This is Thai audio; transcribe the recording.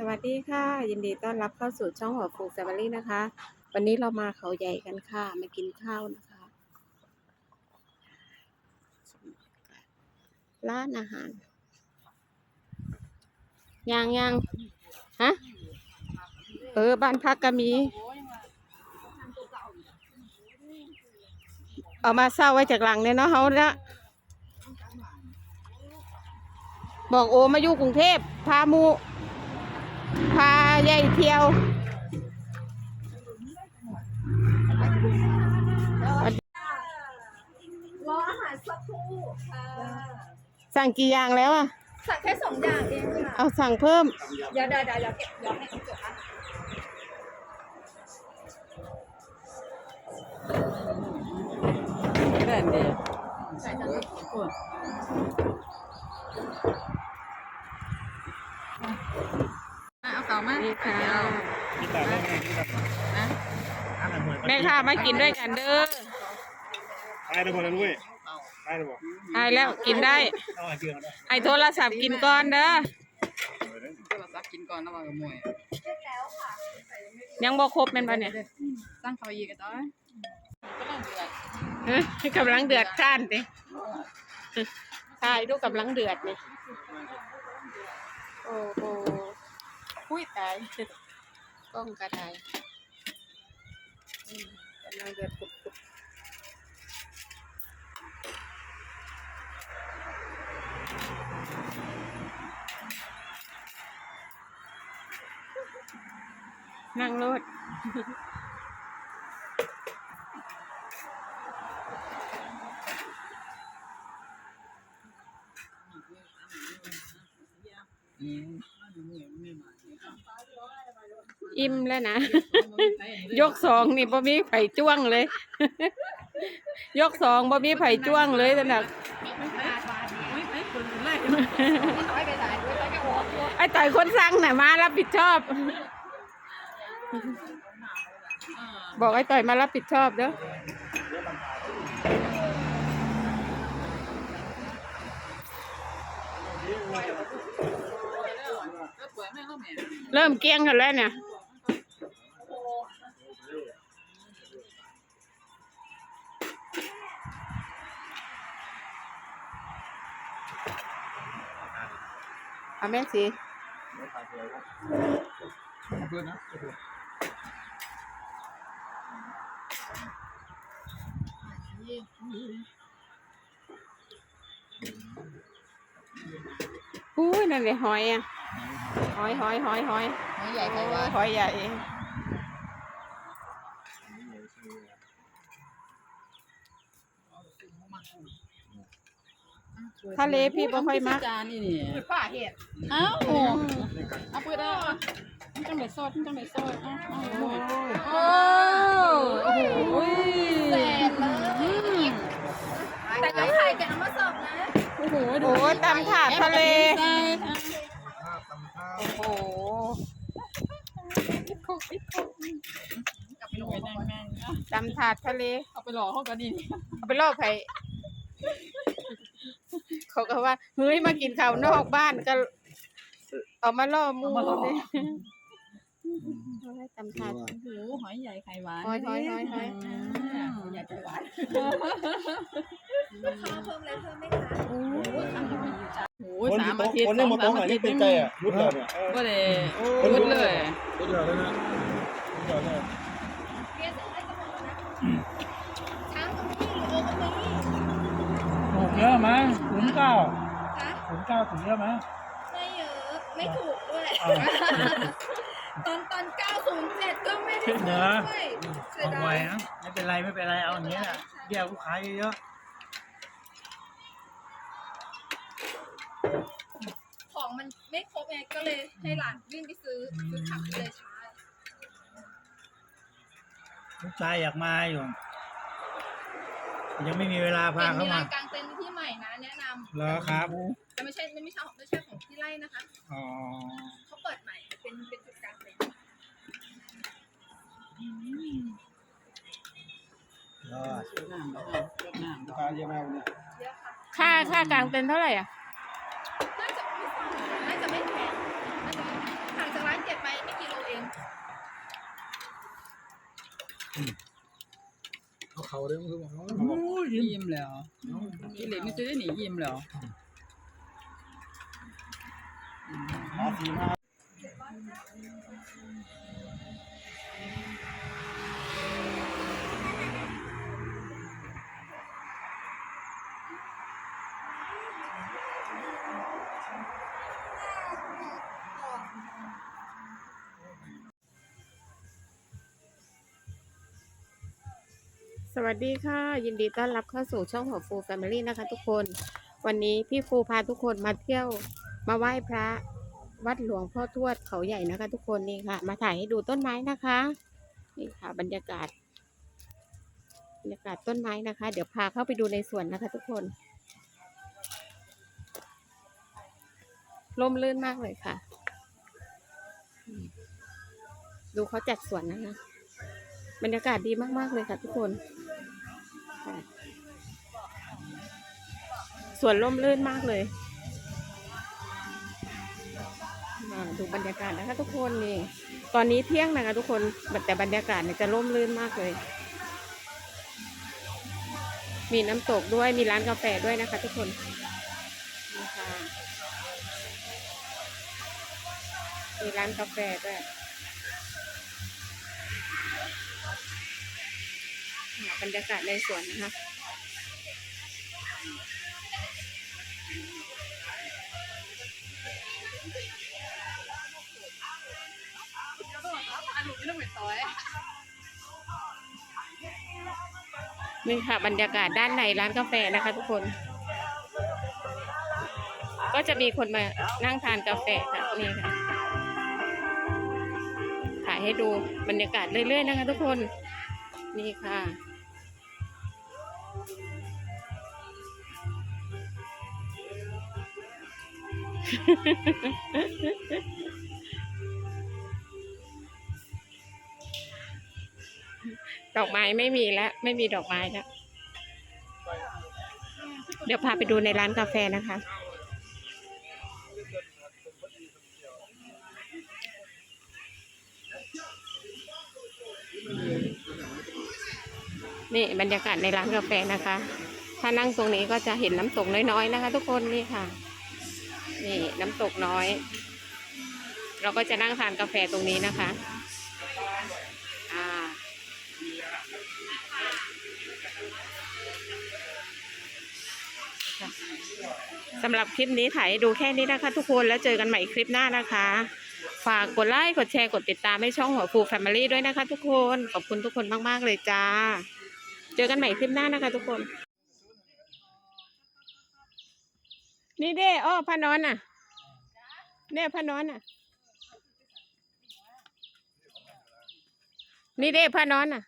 สวัสดีค่ะ ยินดีต้อนรับเข้าสู่ช่องหัวฟูแฟมิลี่นะคะ วันนี้เรามาเขาใหญ่กันค่ะ มากินข้าวนะคะ ร้านอาหารยังยังฮะเออ บ้านพักก็มี เอามาเศร้าไว้จากหลังเนี่ยเนาะเขาละบอกโอมาอยู่กรุงเทพพามู พายายเที่ยวรออาหารสักครู่ค่ะสั่งกี่อย่างแล้วอะ สั่งแค่สองอย่างเองค่ะเอาสั่งเพิ่ม เดี๋ยวเดี๋ยวเดี๋ยวเดี๋ยวเก็บเดี๋ยวให้เขาจดนะแบบเดียว ใส่จาน เอาเก่ามา นี่ค่ะ กิน แต่เรื่องนี้กินแต่นะอาหารเหมือนแม่ค่ะมากินด้วยกันเด้อตายได้หมดแล้วด้วยตายได้หมดไอแล้วกินได้เอาไอ้เกลือมาด้วยไอโทรศัพท์กินก่อนเด้อโทรศัพท์กินก่อนนะว่ากับมวยยังบ่ครบแม่นปะเนี่ยตั้งเขาอีกกันต่อก็ต้องเดือดเอ้ยกำลังเดือดจ้านติใช่ดูกำลังเดือดนี่โอ้โหอุ้ยตายก ล้องกระไดอืมกำลังเดือดปุดๆนั่งรถอิ่ม แล้วนะ ยกสองนี่บ่มีไผจ้วงเลย ยกสองบ่มีไผจ้วงเลยแต่นักน้อยไปไหนด้วยแล้วก็วอล์กไอ้ต่อยคนสั่งน่ะมารับผิดชอบ บอกไอ้ต่อยมารับผิดชอบเด้อเริ่มเกี้ยงกันแล้วเนี่ย เอาแม่สิเพื่อนนะอุ้ยนั่นเลยหอยอะ หอยหอยหอยหอยหอยใหญ่ใครวะหอยใหญ่ ทะเลพี่บ่ค่อยมัก จานนี่นี่ป้าเห็ดเอ้าเอาเปิดเอามันจังเลยซอดมันจังเลยซอดเอาเอาโอ้โอ้โหแสนเลยแต่ก็ไข่แกเอามาเสิร์ฟนะโอ้โหโอ้โหตำถาดทะเลใช่โอ้โหกลับไปหลอกนั่งนั่งตำถาดทะเล เอาไปหลอกเขาก็ดีเอาไปล่อไผ่ เขาก็ว่าเฮ้ยมากินข้าวนอกบ้านก็เอามาล่อหมูเลยเอาไว้ตำถาดโอ้โหหอยใหญ่ไข่หวานหอยหอยหอยหอยใหญ่ไข่หวานลูกค้าเพิ่มอะไรเพิ่มไหมคะโอ้โหคนสาที่มโต๊ะอาทิตย์คนสที่องมาสาโต๊ะมไหนอาทินี่ตย์เป็นใจอะรุดเลยเนี่ยก็เลยรุดเลยรุดเลยนะรุดเลยเรียนเสร็จได้ก็หมดแล้วนะช้าง ตรงนี้หรือโอตรงนี้ถูกเยอะไหมถุงเก้าคะถุงเก้าถูกเยอะไหม ไม่เยอะ ไม่ถูกด้วยตอนตอน 907 ก็ไม่ได้ถูกด้วยเสียเอาดาไว้นะไม่เป็นไรไม่เป็นไรเอาอย่างนี้แหละเบี้ยลูกค้าเยอะของมันไม่ครบไงก็เลยให้หลานวิ่งไปซื้อซื้อผักเลยช้าๆลูกชายอยากมาอยู่ ยังไม่มีเวลาพาเห็นเข้ามีมา รายก แล้วครับ แต่ไม่ใช่ไม่ใช่ของไม่ใช่ของที่ไล่นะคะอ๋อ เขาเปิดใหม่เป็นเป็นจุดกลางเต็ยดอกมค่าค่ากลางเต็นเท่าไหร่อะน่าจะไม่น่าจะไม่แพงน่าจะไม่แพงห่างจากร้านเจ็ดไปไม่กี่โลเอง ขาเขาเรื่องคือว่าโอ้ยยิ้มยิ้มแล้วกิเลสไม่ซื้อได้หนียิ้มแล้วมาสีมา สวัสดีค่ะ ยินดีต้อนรับเข้าสู่ช่องของฟูแฟมิลี่นะคะ ทุกคน วันนี้พี่ฟูพาทุกคนมาเที่ยวมาไหว้พระวัดหลวงพ่อทวดเขาใหญ่นะคะ ทุกคนนี่ค่ะ มาถ่ายให้ดูต้นไม้นะคะนี่ค่ะ บรรยากาศบรรยากาศต้นไม้นะคะ เดี๋ยวพาเข้าไปดูในสวนนะคะ ทุกคนร่มรื่นมากเลยค่ะ ดูเขาจัดสวนนะคะบรรยากาศดีมาก ๆ เลยค่ะทุกคน ค่ะ สวนร่มรื่นมากเลยอ่าดูบรรยากาศนะคะ ทุกคนนี่ ตอนนี้เที่ยงนะคะ ทุกคน แต่บรรยากาศเนี่ยจะร่มรื่นมากเลย มีน้ำตกด้วย มีร้านกาแฟด้วยนะคะ ทุกคนมีร้านกาแฟด้วย บรรยากาศในสวนนะคะนี่ค่ะบรรยากาศด้านในร้านกาแฟนะคะทุกคน ก็จะมีคนมานั่งทานกาแฟค่ะนี่ค่ะถ่ายให้ดูบรรยากาศเรื่อยๆนะคะทุกคน นี่ค่ะ ดอกไม้ไม่มีแล้วไม่มีดอกไม้แล้ว เดี๋ยวพาไปดูในร้านกาแฟนะคะ นี่บรรยากาศในร้านกาแฟนะคะ ถ้านั่งตรงนี้ก็จะเห็นน้ำตกน้อยๆนะคะ ทุกคนนี่ค่ะ นี่น้ำตกน้อย เราก็จะนั่งทานกาแฟตรงนี้นะคะอ่าสำหรับคลิปนี้ถ่ายดูแค่นี้นะคะ ทุกคนแล้วเจอกันใหม่คลิปหน้านะคะ ฝากกดไลค์กดแชร์กดติดตามให้ช่องหัวฟูแฟมิลี่ด้วยนะคะ ทุกคน ขอบคุณทุกคนมาก ๆ เลยจ้า เจอกันใหม่คลิปหน้านะคะทุกคน นี่เด้อ้อพานอนอะเนี่ยพานอนอะ นี่เด้พานอนอะ